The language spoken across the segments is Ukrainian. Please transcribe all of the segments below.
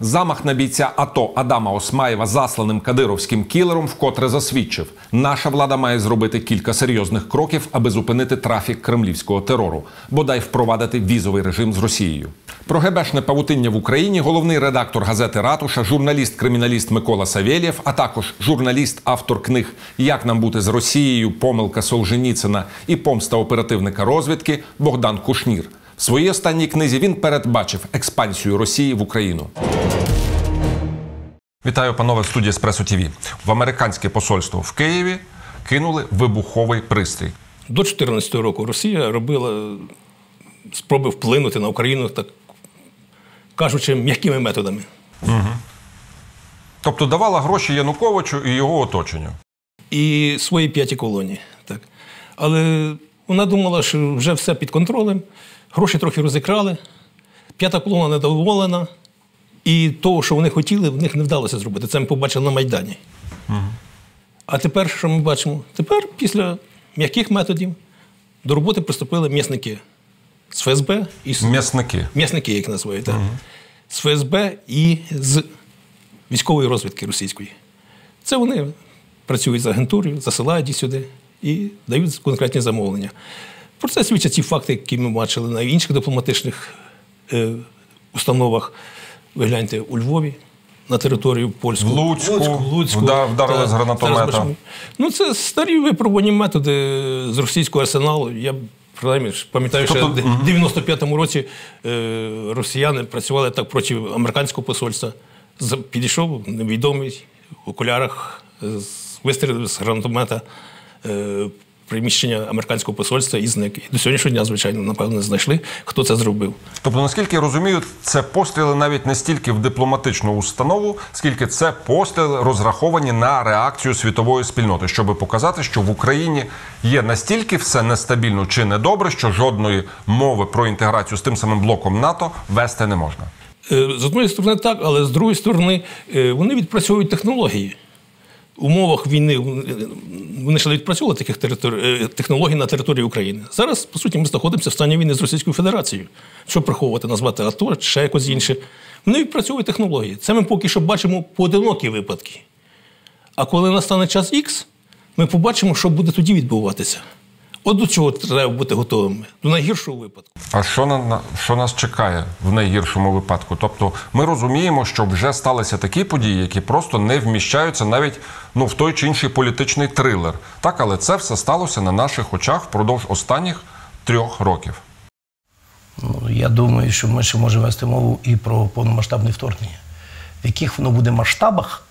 Замах на бійця АТО Адама Осмаєва засланим кадировським кілером вкотре засвідчив, наша влада має зробити кілька серйозних кроків, аби зупинити трафік кремлівського терору, бодай впровадити візовий режим з Росією. Про гебешне павутиння в Україні головний редактор газети Ратуша, журналіст-криміналіст Микола Савєлєв, а також журналіст, автор книг Як нам бути з Росією, помилка Солженіцина і помста оперативника розвідки Богдан Кушнір. В своїй останній книзі він передбачив експансію Росії в Україну. Вітаю, панове в студії Еспресо ТВ. В американське посольство в Києві кинули вибуховий пристрій. До 2014 року Росія робила спроби вплинути на Україну, так кажучи, м'якими методами. Тобто давала гроші Януковичу і його оточенню. І свої п'яті колонії. Так. Але вона думала, що вже все під контролем, гроші трохи розікрали, п'ята колона недоволена. І того, що вони хотіли, в них не вдалося зробити. Це ми побачили на Майдані. А тепер, що ми бачимо? Тепер, після м'яких методів, до роботи приступили м'ясники з ФСБ і з М'ясники. м'ясники, як називають, так. з ФСБ і з військової розвідки російської. Це вони працюють з агентурою, засилають їх сюди і дають конкретні замовлення. Про це свідчать ці факти, які ми бачили на інших дипломатичних е, установах. Ви гляньте у Львові. На територію польську В Луцьку. Луцьку. Вда- вдарили Та, з гранатомета. Ну, це старі випробувані методи з російського арсеналу. Я принаймні пам'ятаю, що Тобто, в 95-му році е, росіяни працювали так проти американського посольства. Підійшов невідомий в окулярах, е, вистрілив з гранатомета е, приміщення американського посольства і зник. І до сьогоднішнього дня, звичайно, напевно, не знайшли, хто це зробив. Тобто, наскільки я розумію, це постріли навіть не стільки в дипломатичну установу, скільки це постріли розраховані на реакцію світової спільноти, щоб показати, що в Україні є настільки все нестабільно чи недобре, що жодної мови про інтеграцію з тим самим блоком НАТО вести не можна. Е, З одної сторони, так, але з другої сторони, е, вони відпрацьовують технології. Умовах війни е, вони ще не відпрацьовували таких територій, е, технологій на території України. Зараз, по суті, ми знаходимося в стані війни з Російською Федерацією. Що приховувати, назвати АТО ще якось інше. Вони відпрацьовують технології. Це ми поки що бачимо поодинокі випадки. А коли настане час Х, ми побачимо, що буде тоді відбуватися. От до чого треба бути готовими. До найгіршого випадку. А що на, що нас чекає в найгіршому випадку? Тобто, ми розуміємо, що вже сталися такі події, які просто не вміщаються навіть ну в той чи інший політичний трилер. Так, але це все сталося на наших очах впродовж останніх трьох років. Ну, я думаю, що ми ще можемо вести мову і про повномасштабне вторгнення. В яких воно буде масштабах,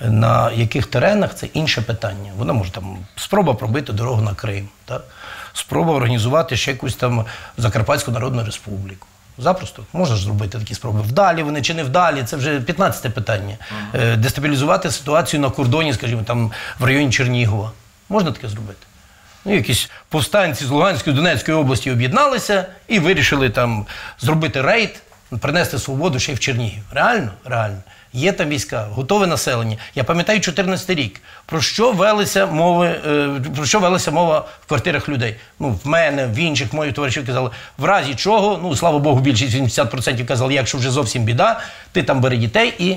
на яких теренах це інше питання. Воно може там спроба пробити дорогу на Крим, так? Спроба організувати ще якусь там Закарпатську Народну Республіку. Запросто можна ж зробити такі спроби. Вдалі вони чи не вдалі, це вже 15 те питання. Е, Дестабілізувати ситуацію на кордоні, скажімо, там в районі Чернігова. Можна таке зробити? Ну, якісь повстанці з Луганської Донецької області об'єдналися і вирішили там зробити рейд, принести свободу ще й в Чернігів. Реально? Реально. Є там війська, готове населення. Я пам'ятаю 14 рік. Про що велися мови, е, про що велася мова в квартирах людей? Ну, в мене, в інших моїх товаришів казали, в разі чого, ну слава Богу, більшість 80% казали, якщо вже зовсім біда, ти там бери дітей і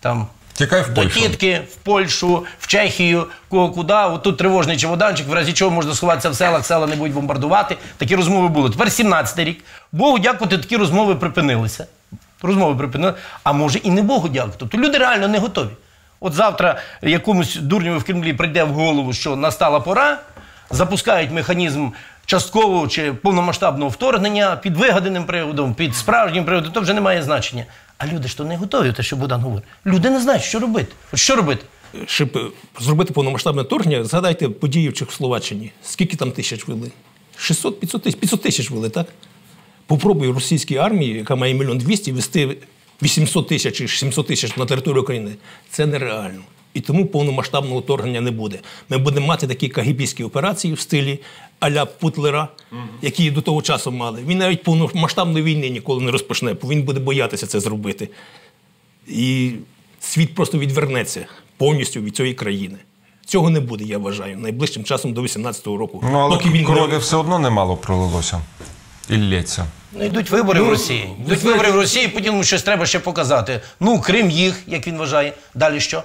там Тікай в до тітки, в Польщу, в Чехію, кого куди. От тут тривожний чемоданчик, в разі чого можна сховатися в селах, села не будуть бомбардувати. Такі розмови були. Тепер 17-й рік. Богу дякувати, такі розмови припинилися. Розмови припинилися. А може і не Богу дякувати. Тобто люди реально не готові. От завтра якомусь дурню в Кремлі прийде в голову, що настала пора, запускають механізм часткового чи повномасштабного вторгнення під вигаданим приводом, під справжнім приводом, то вже не має значення. А люди ж то не готові, те, що Богдан говорить. Люди не знають, що робити. От що робити? Щоб зробити повномасштабне вторгнення, згадайте події в Чехословаччині. Скільки там тисяч вели? 600 500 тисяч, 500 тисяч вели, так? Попробуй російській армії, яка має мільйон двісті, вести 800 тисяч чи 700 тисяч на територію України. Це нереально. І тому повномасштабного вторгнення не буде. Ми будемо мати такі кагібійські операції в стилі а-ля Путлера, які до того часу мали. Він навіть повномасштабної війни ніколи не розпочне, бо він буде боятися це зробити. І світ просто відвернеться повністю від цієї країни. Цього не буде, я вважаю, найближчим часом до 18-го року. Ну але він не- крові все одно немало пролилося. І лється. Ну, йдуть вибори Ну, в Росії. Йдуть вибори в Росії, потім щось треба ще показати. Ну, Крим їх, як він вважає. Далі що?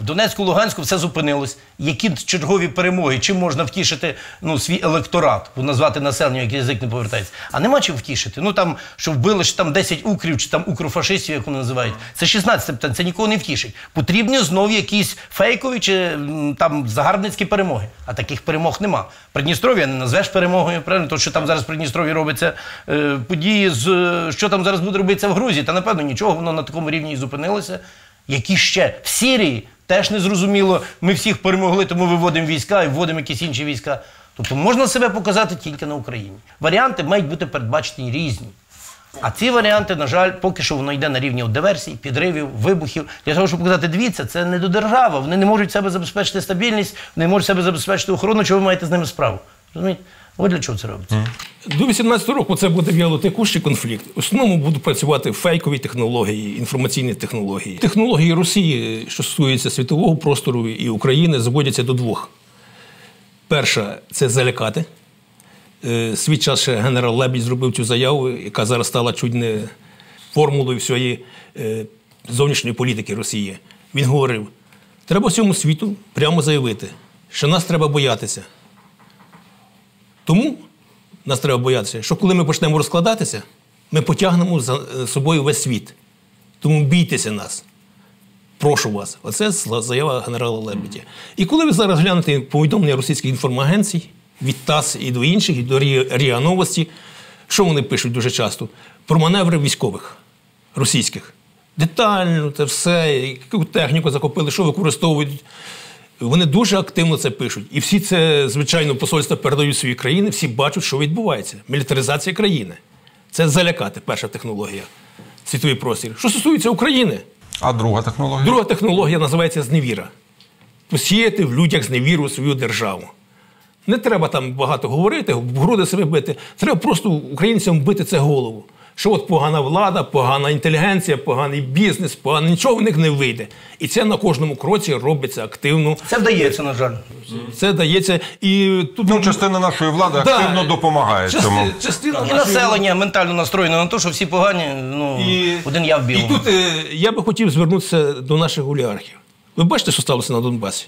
В Донецьку, Луганську все зупинилось. Які чергові перемоги? Чим можна втішити ну, свій електорат, назвати населення, який язик не повертається? А нема чим втішити. Ну там, що вбили що там 10 укрів, чи там укрофашистів, як вони називають. Це 16 питань, це нікого не втішить. Потрібні знов якісь фейкові чи там загарбницькі перемоги. А таких перемог нема. Придністров'я не назвеш перемогою, правильно? То, що там зараз в Придністров'ї робиться е, події, з е, що там зараз буде робитися в Грузії, та напевно нічого, воно на такому рівні і зупинилося. Які ще в Сирії теж не зрозуміло. Ми всіх перемогли, тому виводимо війська і вводимо якісь інші війська. Тобто можна себе показати тільки на Україні. Варіанти мають бути передбачені різні. А ці варіанти, на жаль, поки що воно йде на рівні от диверсій, підривів, вибухів. Для того, щоб показати, дивіться, це не до держави. Вони не можуть себе забезпечити стабільність, не можуть себе забезпечити охорону, чого ви маєте з ними справу. Розумієте? Ось для чого це робиться. До 18 року це буде вялотекущий конфлікт. В основному будуть працювати фейкові технології, інформаційні технології. Технології Росії, що стосуються світового простору і України, зводяться до двох. Перша це залякати. Е, Свій час ще генерал Лебідь зробив цю заяву, яка зараз стала чуть не формулою всієї е, зовнішньої політики Росії. Він говорив: треба всьому світу прямо заявити, що нас треба боятися. Тому нас треба боятися, що коли ми почнемо розкладатися, ми потягнемо за е, собою весь світ. Тому бійтеся нас. Прошу вас. Оце заява генерала Лебедя. І коли ви зараз глянете повідомлення російських інформагенцій від ТАСС і до інших, і до Рі- РІА Новості, що вони пишуть дуже часто? Про маневри військових російських. Детально, це все, яку техніку закупили, що використовують. Вони дуже активно це пишуть. І всі це, звичайно, посольства передають свої країни, всі бачать, що відбувається. Мілітаризація країни. Це залякати перша технологія, світовий простір. Що стосується України, А друга технологія? друга технологія називається зневіра. Посіяти в людях зневіру свою державу. Не треба там багато говорити, в груди себе бити. Треба просто українцям бити це голову. Що от погана влада, погана інтелігенція, поганий бізнес, погано нічого в них не вийде. І це на кожному кроці робиться активно. Це вдається, на жаль. Це дається. І тут Ну, частина нашої влади Да. активно допомагає Части- цьому. Частина І населення ментально настроєне на те, що всі погані, ну, один я в І білому. тут е, я би хотів звернутися до наших олігархів. Ви бачите, що сталося на Донбасі?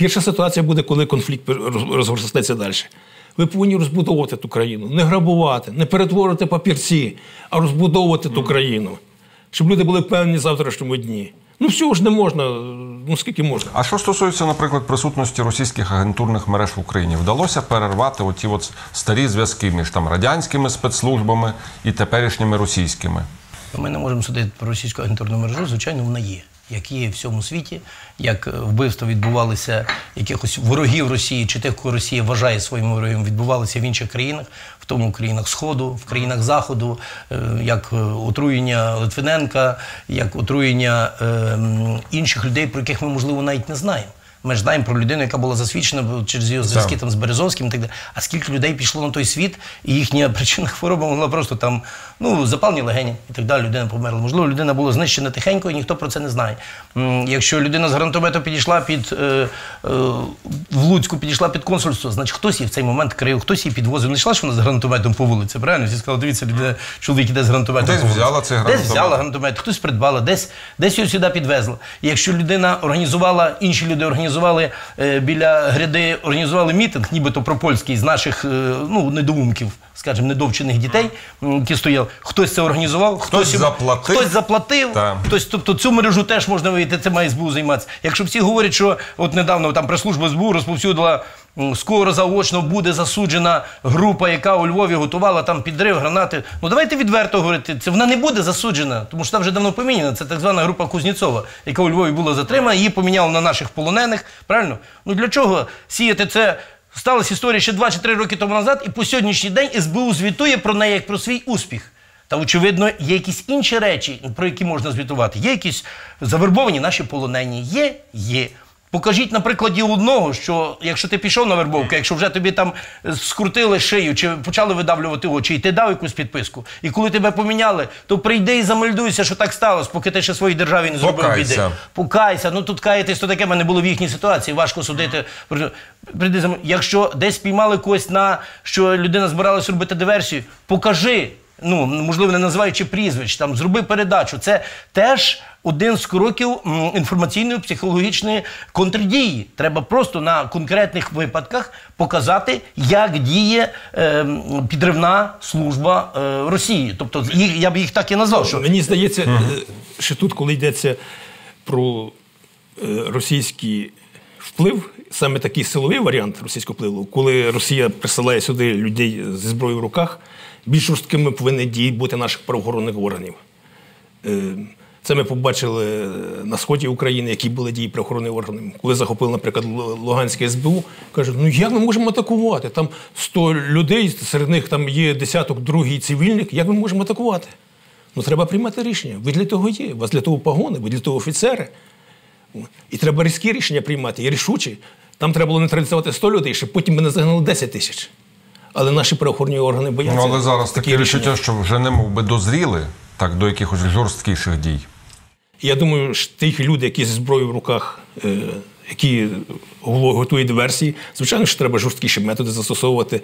Гірша ситуація буде, коли конфлікт роз- розгорстеться далі. Ви повинні розбудовувати ту країну, не грабувати, не перетворити папірці, а розбудовувати ту країну, щоб люди були певні в завтрашньому дні. Ну, всього ж не можна, ну скільки можна. А що стосується, наприклад, присутності російських агентурних мереж в Україні, вдалося перервати оті от старі зв'язки між там радянськими спецслужбами і теперішніми російськими. Ми не можемо судити про російську агентурну мережу, звичайно, вона є. Як є в всьому світі, як е, вбивства відбувалися якихось ворогів Росії чи тих, кого Росія вважає своїми ворогами, відбувалися в інших країнах, в тому в країнах Сходу, в країнах Заходу, е, як е, отруєння Литвиненка, як отруєння інших людей, про яких ми, можливо, навіть не знаємо. Ми ж знаємо про людину, яка була засвідчена через її зв'язки там з Березовським і так далі. А скільки людей пішло на той світ, і їхня причина хвороби могла просто там, ну, запалені легені і так далі, людина померла. Можливо, людина була знищена тихенько, і ніхто про це не знає. Якщо людина з гранатомету підійшла під е, е, в Луцьку, підійшла під консульство, значить хтось її в цей момент крив, хтось її підвозив. Не йшла, що вона з гранатометом по вулиці, правильно? Всі сказали, дивіться, людина, чоловік іде з гранатометом. Десь по вулиці. взяла Десь гранатомет. взяла гранатомет, хтось придбала, десь, десь його сюди підвезла. І якщо людина організувала, інші люди організували е, біля гряди, організували мітинг, нібито пропольський з наших е, ну, недоумків, скажімо, недовчених дітей, які стояли. Хтось це організував, хтось, хтось заплатив. хтось заплатив. Хтось, тобто цю мережу теж можна вийти, це має СБУ займатися. Якщо всі говорять, що от недавно там прес-служба СБУ розповсюдила. Скоро заочно буде засуджена група, яка у Львові готувала там підрив, гранати. Ну давайте відверто говорити. Це вона не буде засуджена, тому що там вже давно поміняна. Це так звана група Кузнєцова, яка у Львові була затримана, її поміняли на наших полонених. Правильно? Ну для чого сіяти це? Сталася історія ще 2 чи 3 роки тому назад, і по сьогоднішній день СБУ звітує про неї як про свій успіх. Та, очевидно, є якісь інші речі, про які можна звітувати. Є якісь завербовані наші полонені. Є, є. Покажіть на прикладі одного, що якщо ти пішов на вербовку, якщо вже тобі там скрутили шию чи почали видавлювати очі, і ти дав якусь підписку, і коли тебе поміняли, то прийди і замельдуйся, що так сталося, поки ти ще своїй державі не зробив Покайся. біди. Покайся, ну тут каятись, то таке в мене було в їхній ситуації, важко судити. Прийди зам- Якщо десь піймали когось на що людина збиралась робити диверсію, покажи. Ну, можливо, не називаючи прізвищ, там зроби передачу. Це теж один з кроків інформаційної психологічної контрдії. Треба просто на конкретних випадках показати, як діє е, підривна служба е, Росії. Тобто, їх, я б їх так і назвав. Що Мені здається, е, що тут, коли йдеться про е, російський вплив, саме такий силовий варіант російського впливу, коли Росія присилає сюди людей зі зброєю в руках, більш жорсткими повинні дії бути наших правоохоронних органів. Це ми побачили е, на сході України, які були дії правоохоронних органів. Коли захопили, наприклад, Луганське СБУ, кажуть, ну як ми можемо атакувати? Там 100 людей, серед них там є десяток другий цивільних. Як ми можемо атакувати? Ну треба приймати рішення. Ви для того є, у вас для того погони, ви для того офіцери. І треба різкі рішення приймати, і рішучі. Там треба було нейтралізувати 100 людей, щоб потім ми не загнали 10 тисяч. Але наші правоохоронні органи бояться. Ну, але зараз такі таке рішення. що вже не мов би дозріли так до якихось жорсткіших дій. Я думаю, що ті люди, які зі зброєю в руках, е, які готують диверсії, звичайно, що треба жорсткіші методи застосовувати.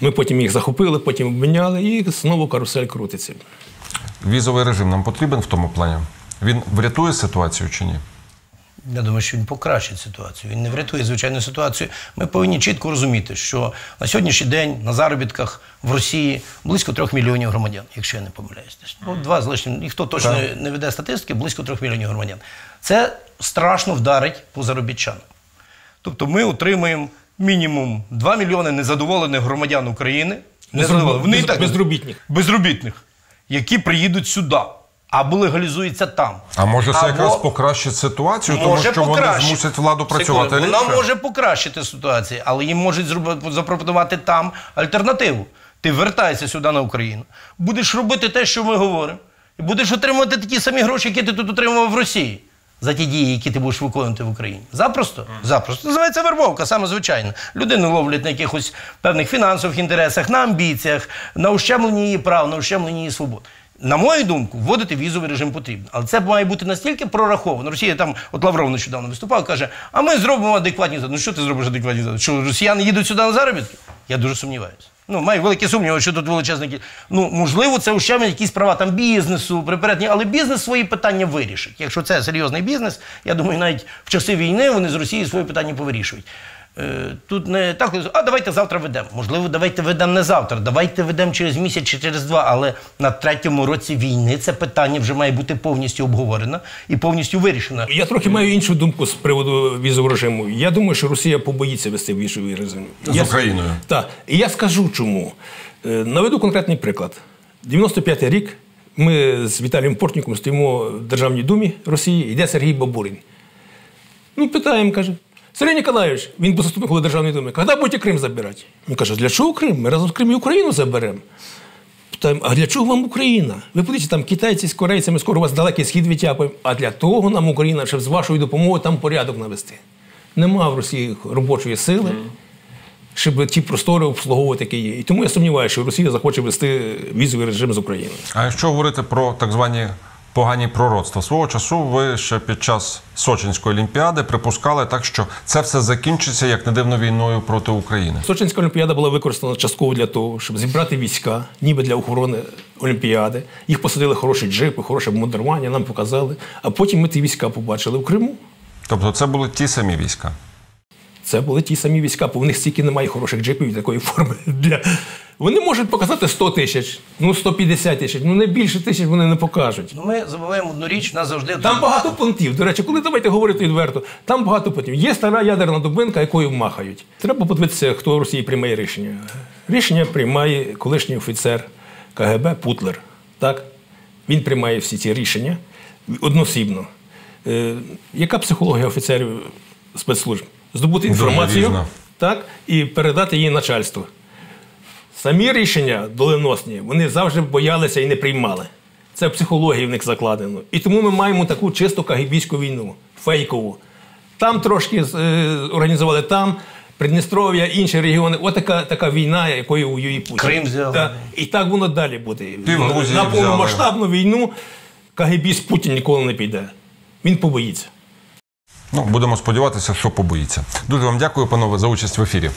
Ми потім їх захопили, потім обміняли, і знову карусель крутиться. Візовий режим нам потрібен в тому плані. Він врятує ситуацію чи ні? Я думаю, що він покращить ситуацію. Він не врятує звичайну ситуацію. Ми повинні чітко розуміти, що на сьогоднішній день на заробітках в Росії близько трьох мільйонів громадян, якщо я не помиляюсь. Ну, два з лишнім, ніхто точно не веде статистики, близько трьох мільйонів громадян. Це страшно вдарить по заробітчанам. Тобто ми отримаємо мінімум 2 мільйони незадоволених громадян України. Незадоволених. Вони і так безробітних. безробітних, які приїдуть сюди або легалізуються там. А може це Або- якраз покращить ситуацію, тому Може що вони змусять владу працювати Секунду. ліпше? Вона може покращити ситуацію, але їм можуть зробити, запропонувати там альтернативу. Ти вертайся сюди на Україну, будеш робити те, що ми говоримо, і будеш отримувати такі самі гроші, які ти тут отримував в Росії. За ті дії, які ти будеш виконувати в Україні. Запросто? Запросто. Називається вербовка, саме звичайно. Людину ловлять на якихось певних фінансових інтересах, на амбіціях, на ущемленні її прав, на ущемленні її свобод. На мою думку, вводити візовий режим потрібно. Але це має бути настільки прораховано. Росія там, от Лавров нещодавно виступав, каже: а ми зробимо адекватні заробітки. Ну що ти зробиш адекватні заробітки? Що росіяни їдуть сюди на заробітки? Я дуже сумніваюся. Ну, маю великі сумніви, що тут величезний кіль- Ну, можливо, це ущемлять якісь права там бізнесу, припередні, але бізнес свої питання вирішить. Якщо це серйозний бізнес, я думаю, навіть в часи війни вони з Росії свої питання повирішують. Е, Тут не так, а давайте завтра ведемо. Можливо, давайте ведемо не завтра, давайте ведемо через місяць чи через два. Але на третьому році війни це питання вже має бути повністю обговорено і повністю вирішено. Я трохи маю іншу думку з приводу візового режиму. Я думаю, що Росія побоїться вести візовий режим. З Я- Україною. Так. І я скажу чому. Е, Наведу конкретний приклад. 95-й рік ми з Віталієм Портніком стоїмо в Державній думі Росії, йде Сергій Бабурин. Ну, питаємо, каже. Сергій Ніколаєвич, він був заступник голови Державної думи, коли будете Крим забирати? Він каже, для чого Крим? Ми разом з Крим і Україну заберемо. Питаємо, а для чого вам Україна? Ви подивіться, там китайці з корейцями, скоро у вас далекий схід відтяпаємо. А для того нам Україна, щоб з вашою допомогою там порядок навести. Нема в Росії робочої сили, щоб ті простори обслуговувати, які є. І тому я сумніваюся, що Росія захоче вести візовий режим з Україною. А якщо говорити про так звані погані пророцтва, свого часу ви ще під час Сочинської олімпіади припускали так, що це все закінчиться як не дивно війною проти України. Сочинська олімпіада була використана частково для того, щоб зібрати війська, ніби для охорони олімпіади. Їх посадили хороші джипи, хороше модерування, нам показали. А потім ми ті війська побачили в Криму. Тобто це були ті самі війська. Це були ті самі війська, бо в них стільки немає хороших джипів і такої форми. Для... Вони можуть показати 100 тисяч, ну 150 тисяч, ну не більше тисяч вони не покажуть. Ну, ми забуваємо одну річ, нас завжди Там багато пунктів. До речі, коли давайте говорити відверто, там багато пунктів. Є стара ядерна дубинка, якою махають. Треба подивитися, хто в Росії приймає рішення. Рішення приймає колишній офіцер КГБ Путлер. Так? Він приймає всі ці рішення односібно. Е, яка психологія офіцерів спецслужб? Здобути інформацію так, і передати її начальству. Самі рішення доленосні вони завжди боялися і не приймали. Це в психології в них закладено. І тому ми маємо таку чисто кагібійську війну, фейкову. Там трошки е, організували там. Придністров'я, інші регіони. Ось така, така війна, якою воює Путін. Крим взяли. Да. І так воно далі буде. На повномасштабну війну КГБіст Путін ніколи не піде. Він побоїться. Ну, будемо сподіватися, що побоїться. Дуже вам дякую, панове, за участь в ефірі.